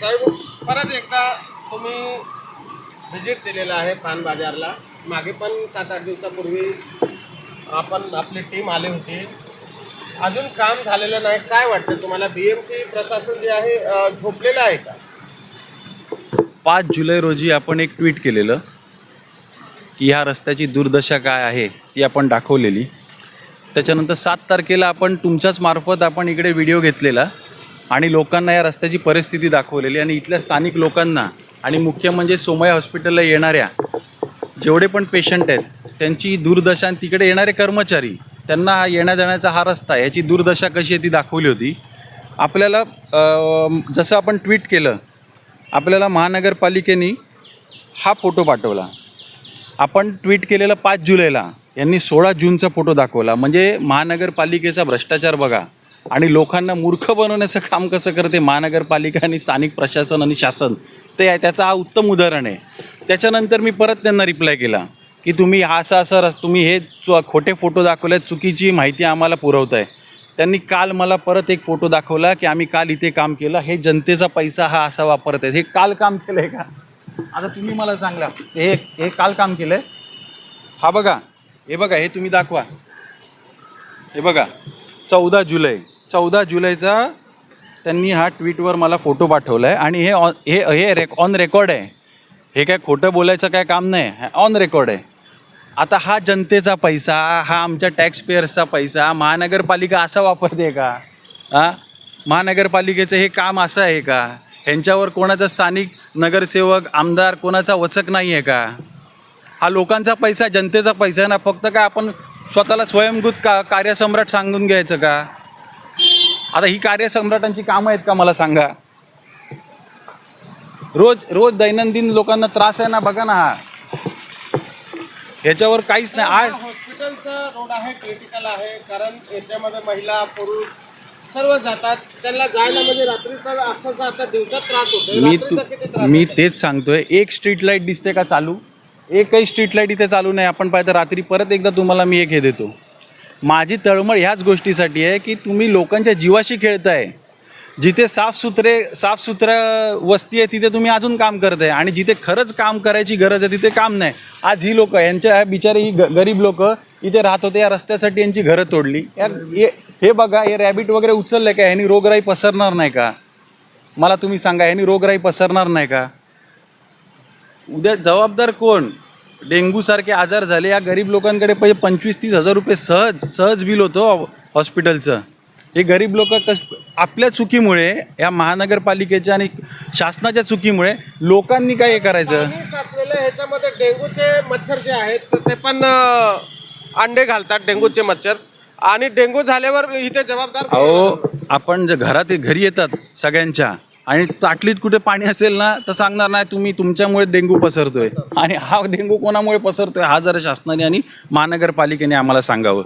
साहेब परत एकदा तुम्ही व्हिजिट दिलेलं आहे पान बाजारला. मागे पण सात आठ दिवसापूर्वी आपण आपली टीम आली होती. अजून काम झालेलं नाही. काय वाटतं तुम्हाला? बी एम सी प्रशासन जे आहे अ, झोपलेलं आहे का? पाच जुलै रोजी आपण एक ट्विट केलेलं की ह्या रस्त्याची दुर्दशा काय आहे ती आपण दाखवलेली. त्याच्यानंतर सात तारखेला आपण तुमच्याच मार्फत आपण इकडे व्हिडिओ घेतलेला आणि लोकांना या रस्त्याची परिस्थिती दाखवलेली आणि इथल्या स्थानिक लोकांना आणि मुख्य म्हणजे सोमया हॉस्पिटलला येणाऱ्या जेवढे पण पेशंट आहेत त्यांची दुर्दशा आणि तिकडे येणारे कर्मचारी त्यांना येण्या जाण्याचा हा रस्ता याची दुर्दशा कशी आहे ती दाखवली होती. आपल्याला जसं आपण ट्विट केलं आपल्याला महानगरपालिकेने हा फोटो पाठवला. आपण ट्विट केलेलं पाच जुलैला. यांनी सोळा जूनचा फोटो दाखवला. म्हणजे महानगरपालिकेचा भ्रष्टाचार बघा. आणि लोकांना मूर्ख बनवण्याचं काम कसं करते महानगरपालिका आणि स्थानिक प्रशासन आणि शासन? ते आहे त्याचं हा उत्तम उदाहरण आहे. त्याच्यानंतर मी परत त्यांना रिप्लाय केला की तुम्ही हा असा असा रस तुम्ही हे चु खोटे फोटो दाखवले चुकीची माहिती आम्हाला पुरवत आहे त्यांनी काल मला परत एक फोटो दाखवला की आम्ही काल इथे काम केलं हे जनतेचा पैसा हा असा वापरत आहेत. हे काल काम केलं आहे का? आता तुम्ही मला सांगला हे हे काल काम केलं आहे हा बघा हे बघा हे तुम्ही दाखवा. हे बघा चौदा जुलै चौदा जुलैचा त्यांनी हा ट्विटवर मला फोटो पाठवला आहे आणि हे ऑन हे हे रेक ऑन रेकॉर्ड आहे. हे काय खोटं बोलायचं काय काम नाही ऑन रेकॉर्ड आहे. आता हा जनतेचा पैसा हा आमच्या टॅक्स पेयर्सचा पैसा महानगरपालिका असा वापरते का? हां? महानगरपालिकेचं हे काम असं आहे का? ह्यांच्यावर कोणाचा स्थानिक नगरसेवक आमदार कोणाचा वचक नाही आहे का? हा लोकांचा पैसा जनतेचा पैसा आहे ना फक्त काय आपण स्वतःला स्वयंभूत का कार्यसम्राट सांगून घ्यायचं का? आता ही कार्यसम्राटांची कामं आहेत का मला सांगा? रोज रोज दैनंदिन लोकांना त्रास आहे ना बघा ना हा. ह्याच्यावर काहीच नाही आठ हॉस्पिटलचा रोड आहे क्रिटिकल आहे कारण याच्यामध्ये महिला पुरुष सर्व जातात. त्यांना जायला म्हणजे रात्रीचा आता दिवसात त्रास होतो मी तू मी? तेच सांगतोय एक स्ट्रीट लाइट दिसते का चालू? एकही स्ट्रीट लाइट इथे चालू नाही. आपण पाहिजे रात्री परत एकदा तुम्हाला मी एक हे देतो. माझी तळमळ ह्याच गोष्टीसाठी आहे की तुम्ही लोकांच्या जीवाशी खेळताय. जिथे साफसुथरे साफसुथरा वस्ती आहे तिथे तुम्ही अजून काम करताय. आणि जिथे खरंच काम करायची गरज आहे तिथे काम नाही. आज ही लोक यांच्या ह्या बिचारे ही ग गरीब लोक इथे राहत होते या रस्त्यासाठी यांची घरं तोडली. या हे हे बघा हे रॅबिट वगैरे उचललं का? ह्यांनी रोगराई पसरणार नाही का? मला तुम्ही सांगा ह्यानी रोगराई पसरणार नाही का? उद्या जबाबदार कोण? डेंग्यूसारखे आजार झाले या गरीब लोकांकडे पहिले पंचवीस तीस हजार रुपये सहज सहज बिल होतं हॉस्पिटलचं. हे गरीब लोक कस आपल्या चुकीमुळे या महानगरपालिकेच्या आणि शासनाच्या चुकीमुळे लोकांनी काय हे करायचं? ह्याच्यामध्ये डेंग्यूचे मच्छर जे आहेत ते पण अंडे घालतात डेंग्यूचे मच्छर. आणि डेंग्यू झाल्यावर इथे जबाबदार अहो? आपण जे घरात घरी येतात सगळ्यांच्या आणि ताटलीत कुठे पाणी असेल ना तर सांगणार नाही तुम्ही तुमच्यामुळे डेंग्यू पसरतोय. आणि हा डेंग्यू कोणामुळे पसरतोय हा जरा शासनाने आणि महानगरपालिकेने आम्हाला सांगावं.